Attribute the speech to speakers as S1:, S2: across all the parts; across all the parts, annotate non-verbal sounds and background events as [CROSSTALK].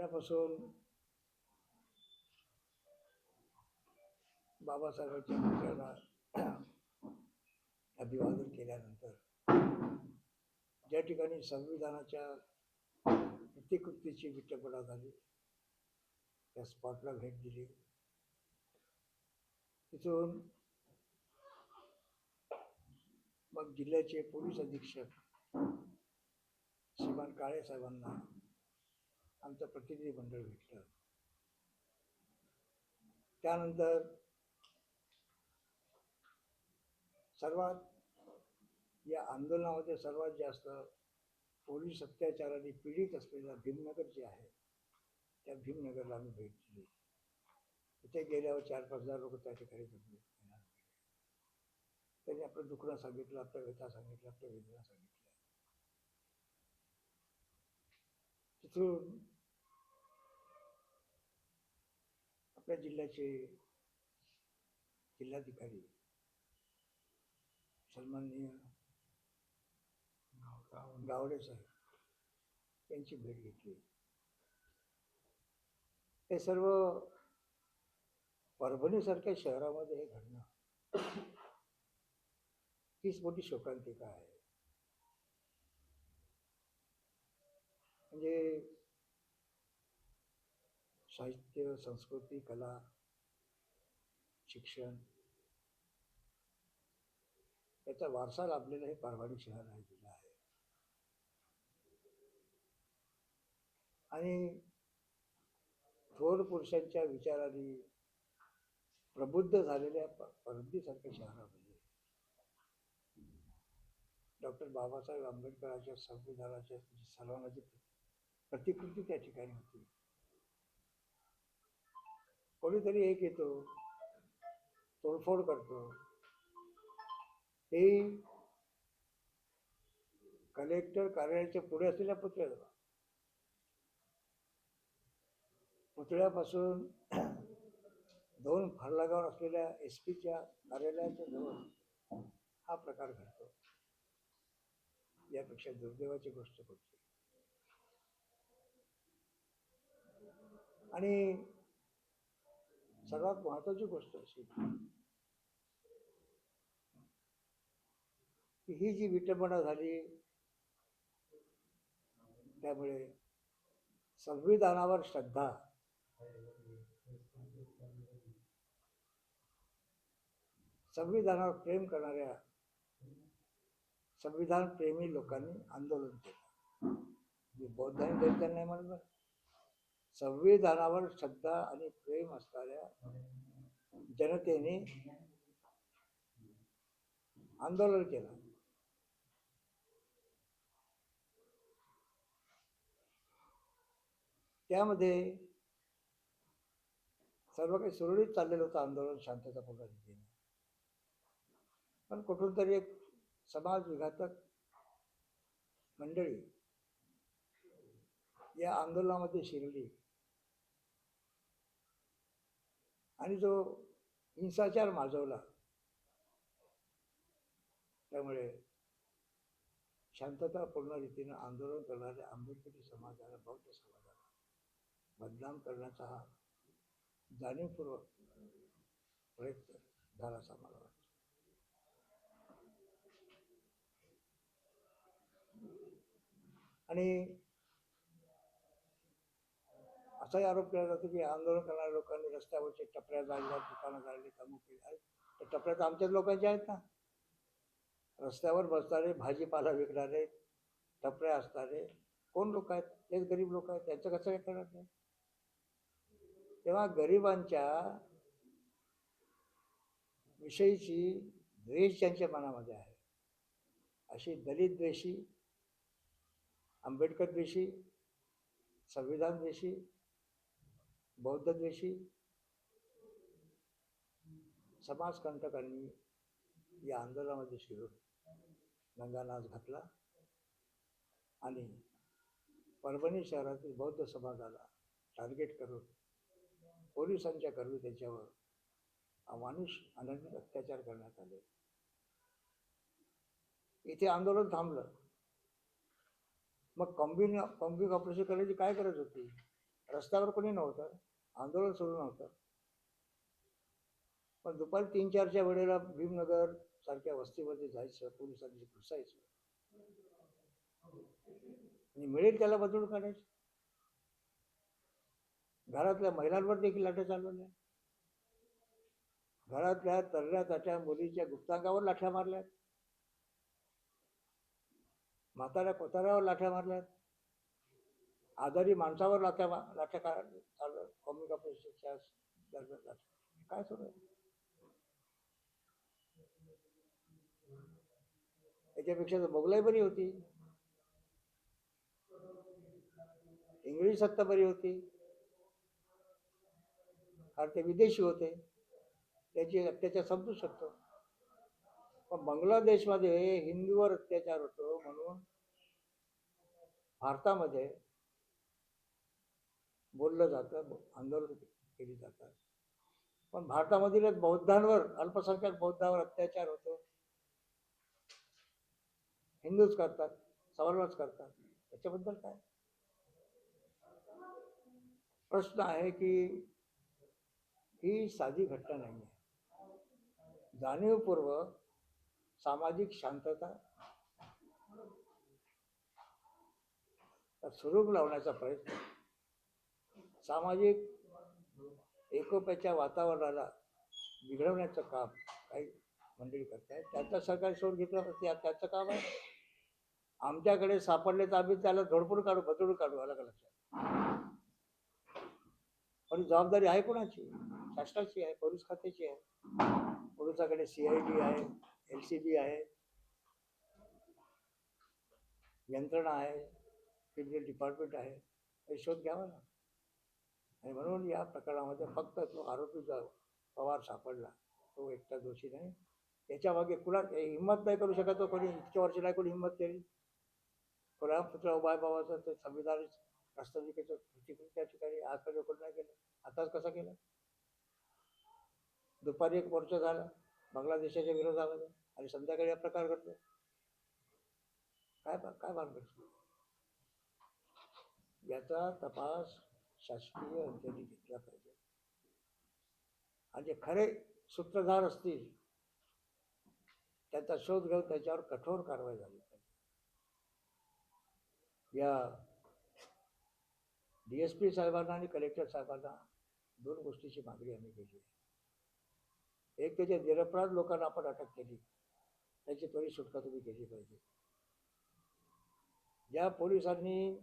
S1: पहिल्यापासून बाबासाहेबांच्या पुतळ्याला [CLEARS THROAT] अभिवादन केल्यानंतर ज्या ठिकाणी संविधानाच्या प्रतिकृतीची विटंबना झाली त्या स्पॉटला भेट दिली. तिथून मग जिल्ह्याचे पोलीस अधीक्षक श्रीमान काळे साहेबांना आमचं प्रतिनिधी मंडळ भेटलं. त्यानंतर सर्वात या आंदोलनामध्ये सर्वात जास्त पोलीस अत्याचाराने पीडित असलेला भीमनगर जे आहे त्या भीमनगरला आम्ही भेट दिली. तिथे गेल्यावर चार पाच हजार लोक त्या ठिकाणी जमले त्यांनी आपलं दुखणं सांगितलं आपल्या व्यथा सांगितलं आपल्या वेदना सांगितल्या. तिथून आपल्या जिल्ह्याचे जिल्हाधिकारी सन्माननीय गावडे साहेब यांची भेट घेतली. हे सर्व परभणीसारख्या शहरामध्ये हे घडणं हीच मोठी शोकांतिका आहे. म्हणजे साहित्य संस्कृती कला शिक्षण याचा वारसा लाभलेलं हे परभणी शहर आहे जिल्हा आहे. आणि थोर पुरुषांच्या विचाराने प्रबुद्ध झालेल्या प- शहरामध्ये डॉक्टर बाबासाहेब आंबेडकरांच्या संविधानाच्या म्हणजे सर्वांची प्रतिकृती त्या ठिकाणी होती. कोणीतरी एक येतो. तोडफोड करतो. हे कलेक्टर कार्यालयाच्या पुढे असलेल्या पुतळ्या पुतळ्यापासून [CLEARS THROAT] दोन फरलागावर असलेल्या एस पीच्या कार्यालयाच्या जवळ हा प्रकार घडतो. यापेक्षा दुर्दैवाची गोष्ट कोणती? आणि सर्वात महत्वाची गोष्ट अशी. की ही जी विटंबना झाली त्यामुळे संविधानावर श्रद्धा. संविधानावर प्रेम करणाऱ्या संविधान प्रेमी लोकांनी आंदोलन केलं. मी बौद्धांनी दलितांनी नाही म्हणलं संविधानावर श्रद्धा आणि प्रेम असणाऱ्या जनतेने आंदोलन केलं. त्यामध्ये सर्व काही सुरळीत चाललेलं होतं आंदोलन शांततापूर्ण रीतीने पण कुठून तरी एक समाज विघातक मंडळी या आंदोलनामध्ये शिरली. आणि जो हिंसाचार माजवला. त्यामुळे शांततापूर्ण रीतीनं आंदोलन करणाऱ्या आंबेडकरी समाजाला बौद्ध समाजाला बदनाम करण्याचा हा जाणीवपूर्वक प्रयत्न झाला असा मला वाटतं. आणि असाही आरोप केला जातो की आंदोलन करणाऱ्या लोकांनी रस्त्यावरचे टपऱ्या जाळल्या दुकानं जाळली कामं केली. आहेत तर टपऱ्या तर आमच्याच लोकांच्या आहेत ना. रस्त्यावर बसणारे भाजीपाला विकणारे टपऱ्या असणारे कोण लोक आहेत? तेच गरीब लोक आहेत. त्यांचं कसं काय करणार नाही तेव्हा गरिबांच्या विषयीची द्वेष ज्यांच्या मनामध्ये आहे. अशी दलित द्वेषी आंबेडकर द्वेषी संविधान द्वेषी बौद्धद्वेषी समाजकंटकांनी या आंदोलनामध्ये शिरून गंगानाच घातला आणि परभणी शहरातील बौद्ध समाजाला टार्गेट करून पोलिसांच्या कर्मी त्याच्यावर अमानुष अनन्य अत्याचार करण्यात आले. इथे आंदोलन थांबलं. मग कॉम्बिन कॉम्बिंग ऑपरेशन करायची काय गरज होती? रस्त्यावर कोणी नव्हतं. आंदोलन सुरू नव्हतं. पण दुपारी तीन चारच्या वेळेला भीमनगर सारख्या वस्तीमध्ये जायचं पोलिसांनी घुसायचं. आणि मिळेल त्याला बदलून काढायचं. घरातल्या महिलांवर देखील लाठ्या चालवल्या. घरातल्या तरण्या त्याच्या मुलीच्या गुप्तांगावर लाठ्या मारल्यात. म्हाताऱ्या कोताऱ्यावर लाठ्या मारल्यात. आजारी माणसावर लाठ्या मा- लाठ्या का चालू दरम्यान जातो काय सुरू त्याच्यापेक्षा तर मोगलाई बरी होती. इंग्रजी सत्ता बरी होती. कारण ते विदेशी होते. त्याची अत्याचार समजू शकतो. पण बांगलादेशमध्ये हिंदूवर अत्याचार होतो म्हणून भारतामध्ये बोललं जातं आंदोलन केली जातात. पण भारतामधील बौद्धांवर अल्पसंख्याक बौद्धांवर अत्याचार होतो. हिंदूच करतात सवर्णच करतात. त्याच्याबद्दल काय? प्रश्न आहे की ही साधी घटना नाही आहे जाणीवपूर्वक सामाजिक शांतता सुरूप लावण्याचा प्रयत्न सामाजिक एकोप्याच्या वातावरणाला बिघडवण्याचं काम काही मंडळी करतायत. त्याचा सरकार शोध घेतला तर त्याचं काम आहे. आमच्याकडे सापडले तर आम्ही त्याला धोडपून काढू बदलून काढू अलग लक्षात? पण जबाबदारी आहे कोणाची? शासनाची आहे पोलीस खात्याची आहे. पोलिसाकडे सी आय डी आहे एल सी बी आहे. यंत्रणा आहे क्रिमिनल डिपार्टमेंट आहे. हे शोध घ्यावा ना. आणि म्हणून या प्रकरणामध्ये फक्त तो आरोपी जो पवार सापडला. तो एकटा दोषी नाही. त्याच्यामागे कुणा हिंमत नाही करू शकत तो कोणी. इतक्या वर्ष नाही कोणी हिंमत केली. कोणा पुत्र उभाय बाबाचं ते संविधान राष्ट्रपतीचं प्रतिकृती त्या ठिकाणी आजपर्यंत कोणी नाही केलं. आताच कसं केलं? दुपारी एक मोर्चा झाला. बांगलादेशाच्या विरोधामध्ये. आणि संध्याकाळी हा प्रकार घडतो. काय बा- काय भानगड याचा तपास शासकीय यंत्रणेने घेतल्या पाहिजे. आणि जे खरे सूत्रधार असतील त्यांचा शोध घेऊन त्याच्यावर कठोर कारवाई झाली पाहिजे. या डी एस पी साहेबांना आणि कलेक्टर साहेबांना दोन गोष्टीची मागणी आम्ही केली आहे. एक त्याच्या निरपराध लोकांना आपण अटक केली त्याची त्वरित सुटका तुम्ही केली पाहिजे. ज्या पोलिसांनी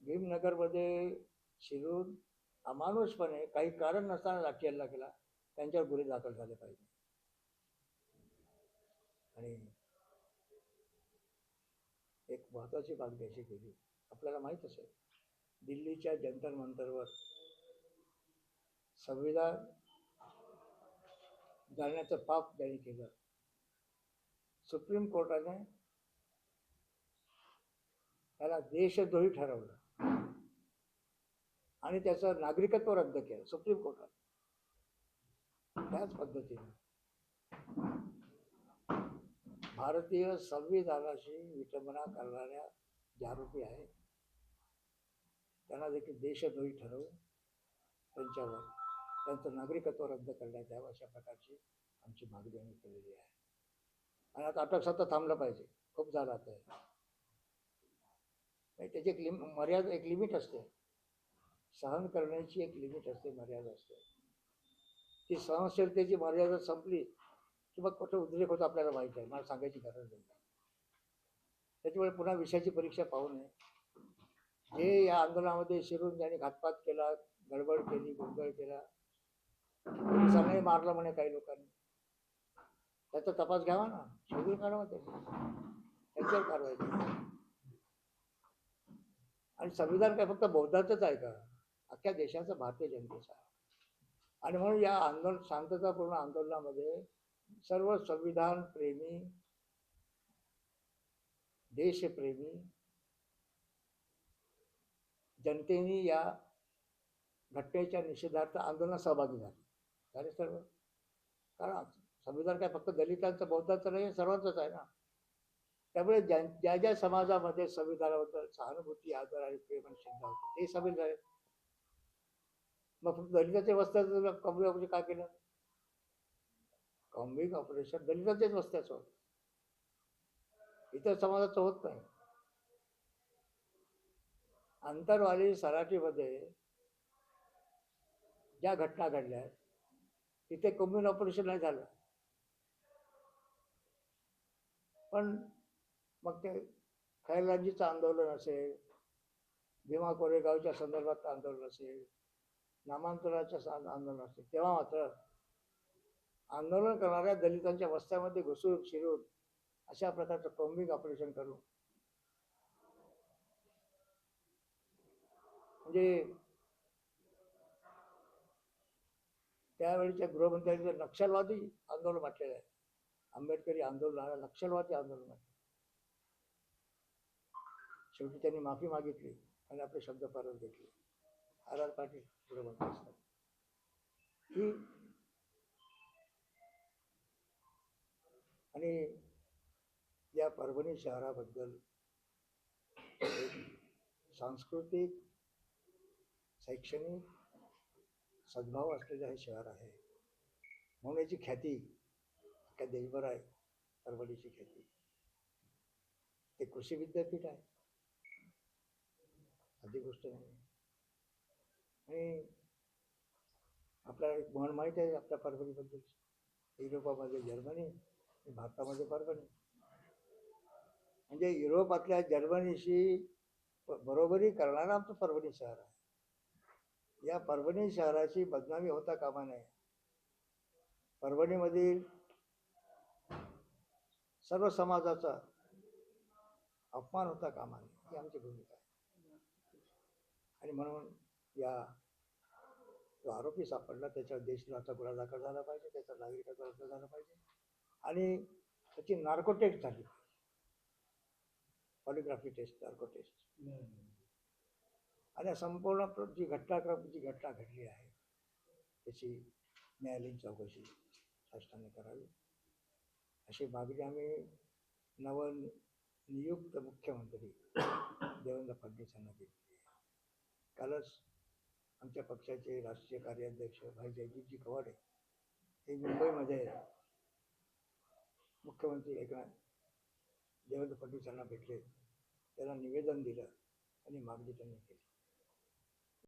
S1: भीमनगरमध्ये शिरून अमानुषपणे काही कारण नसताना लाठी केला त्यांच्यावर गुन्हे दाखल झाले पाहिजे. आणि एक महत्वाची बातमी अशी केली आपल्याला माहीत असेल दिल्लीच्या जंतर मंतरवर संविधान जाण्याचं पाप त्यांनी केलं. सुप्रीम कोर्टाने त्याला देशद्रोही ठरवलं. आणि त्याचं नागरिकत्व रद्द केलं सुप्रीम कोर्टात. त्याच पद्धतीने भारतीय संविधानाशी विटंबना करणाऱ्या जे आरोपी आहेत त्यांना देखील देशद्रोही ठरवून त्यांच्यावर त्यांचं नागरिकत्व रद्द करण्यात यावं अशा प्रकारची आमची मागणी आम्ही केलेली आहे. आणि आता अटक सत्ता थांबलं पाहिजे. खूप झालं आता हे. म्हणजे त्याची एक लिम मर्यादा एक लिमिट असते. सहन करण्याची एक लिमिट असते मर्यादा असते. ती सहनशीलतेची मर्यादा संपली की मग कुठं उद्रेक होतो आपल्याला माहीत आहे मला सांगायची गरज नाही. त्याच्यामुळे पुन्हा विषयाची परीक्षा पाहू नये. जे या आंदोलनामध्ये शिरून ज्यांनी घातपात केला गडबड केली गोंधळ केला पोलिसांनाही मारलं म्हणे काही लोकांनी. त्याचा तपास घ्यावा ना. शोधून काढावा त्याची त्यांच्यावर कारवाई आणि संविधान काय फक्त बौद्धांचंच आहे का? अख्ख्या देशाचं भारतीय जनतेचं आहे. आणि म्हणून या आंदोलन शांततापूर्ण आंदोलनामध्ये सर्व संविधान प्रेमी देशप्रेमी जनतेने या घटनेच्या निषेधार्थ आंदोलनात सहभागी झाले. झाले सर्व. कारण संविधान काय फक्त दलितांचं बौद्धांचं नाही सर्वांचंच आहे ना. त्यामुळे ज्या ज्या ज्या समाजामध्ये संविधानाबद्दल सहानुभूती आदर आणि प्रेम आणि श्रद्धा होती ते सामील झाले. मग दलिताचे दलिताच्या वस्त्याचं कमी म्हणजे काय केलं? कॉम्बिंग ऑपरेशन दलिताचेच वस्त्याचं होत इतर समाजाचं होत नाही. आंतरवाली सराटीमध्ये ज्या घटना घडल्या तिथे कम्युन ऑपरेशन नाही झालं. पण मग ते खैरलांजीचं आंदोलन असेल भीमा कोरेगावच्या संदर्भात आंदोलन असेल नामांतराच्या सा- आंदोलन असते. तेव्हा मात्र आंदोलन करणाऱ्या दलितांच्या वस्त्यामध्ये घुसून शिरून अशा प्रकारचं कॉम्बिंग ऑपरेशन करून. म्हणजे त्यावेळीच्या गृहमंत्र्यांनी नक्षलवादी आंदोलन म्हटलेलं आहे. आंबेडकरी आंदोलन नक्षलवादी आंदोलन म्हटलं. शेवटी त्यांनी माफी मागितली आणि आपले शब्द परत घेतले. आर आर पाटील गृहमंत्री असतात. ही आणि या परभणी शहराबद्दल सांस्कृतिक शैक्षणिक सद्भाव असलेलं हे शहर आहे. म्हणून याची ख्याती काय देशभर आहे परभणीची ख्याती. ते कृषी विद्यापीठ आहे. साधी गोष्ट नाही. आणि आपल्याला एक म्हण माहीत आहे आपल्या परभणीबद्दल. युरोपामध्ये जर्मनी आणि भारतामध्ये परभणी. म्हणजे युरोपातल्या जर्मनीशी बरोबरी करणारा आमचं परभणी शहर आहे. या परभणी शहराची बदनामी होता कामा नये. परभणीमधील सर्व समाजाचा अपमान होता कामा नये ही आमची भूमिका आहे. आणि म्हणून या तो आरोपी सापडला. त्याच्यावर देशद्रोहाचा गुन्हा दाखल झाला पाहिजे त्याचा नागरिकाचा अर्ज झाला पाहिजे. आणि त्याची नार्को टेस्ट झाली. पॉलिग्राफी टेस्ट नार्को टेस्ट आणि संपूर्ण जी घटनाक्रम जी घटना घडली आहे त्याची न्यायालयीन चौकशी शासनाने करावी. अशी मागणी आम्ही नवनियुक्त मुख्यमंत्री देवेंद्र फडणवीस यांना केली कालच आमच्या पक्षाचे राष्ट्रीय कार्याध्यक्ष भाई जयदीपजी कवाडे हे मुंबईमध्ये मुख्यमंत्री एकनाथ देवेंद्र फडणवीस यांना भेटले. त्यांना निवेदन दिलं आणि मागणी त्यांनी केली.